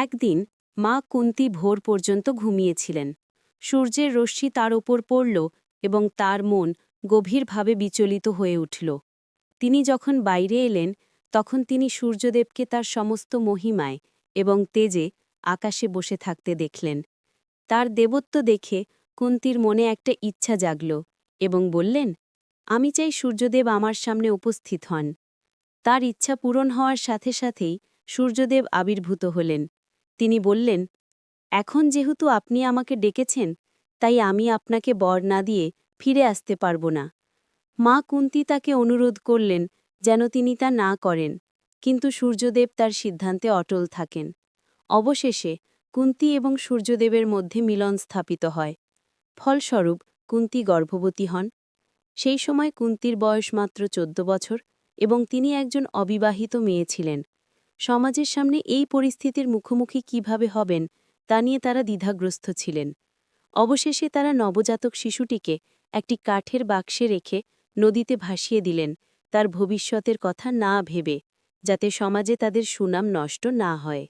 একদিন মা কুন্তি ভোর পর্যন্ত ঘুমিয়েছিলেন। সূর্যের রশ্মি তার ওপর পড়ল এবং তার মন গভীরভাবে বিচলিত হয়ে উঠল। তিনি যখন বাইরে এলেন, তখন তিনি সূর্যদেবকে তার সমস্ত মহিমায় এবং তেজে আকাশে বসে থাকতে দেখলেন। তার দেবত্ব দেখে কুন্তির মনে একটা ইচ্ছা জাগল এবং বললেন, আমি চাই সূর্যদেব আমার সামনে উপস্থিত হন। তার ইচ্ছা পূরণ হওয়ার সাথে সাথেই সূর্যদেব আবির্ভূত হলেন। তিনি বললেন, এখন যেহেতু আপনি আমাকে ডেকেছেন, তাই আমি আপনাকে বর না দিয়ে ফিরে আসতে পারব না। মা কুন্তি তাকে অনুরোধ করলেন যেন তিনি তা না করেন, কিন্তু সূর্যদেব তার সিদ্ধান্তে অটল থাকেন। অবশেষে কুন্তি এবং সূর্যদেবের মধ্যে মিলন স্থাপিত হয়। ফলস্বরূপ কুন্তি গর্ভবতী হন। সেই সময় কুন্তির বয়স মাত্র চোদ্দ বছর এবং তিনি একজন অবিবাহিত মেয়ে ছিলেন। সমাজের সামনে এই পরিস্থিতির মুখোমুখি কীভাবে হবেন, তা নিয়ে তারা দ্বিধাগ্রস্ত ছিলেন। অবশেষে তারা নবজাতক শিশুটিকে একটি কাঠের বাক্সে রেখে নদীতে ভাসিয়ে দিলেন, তার ভবিষ্যতের কথা না ভেবে, যাতে সমাজে তাদের সুনাম নষ্ট না হয়।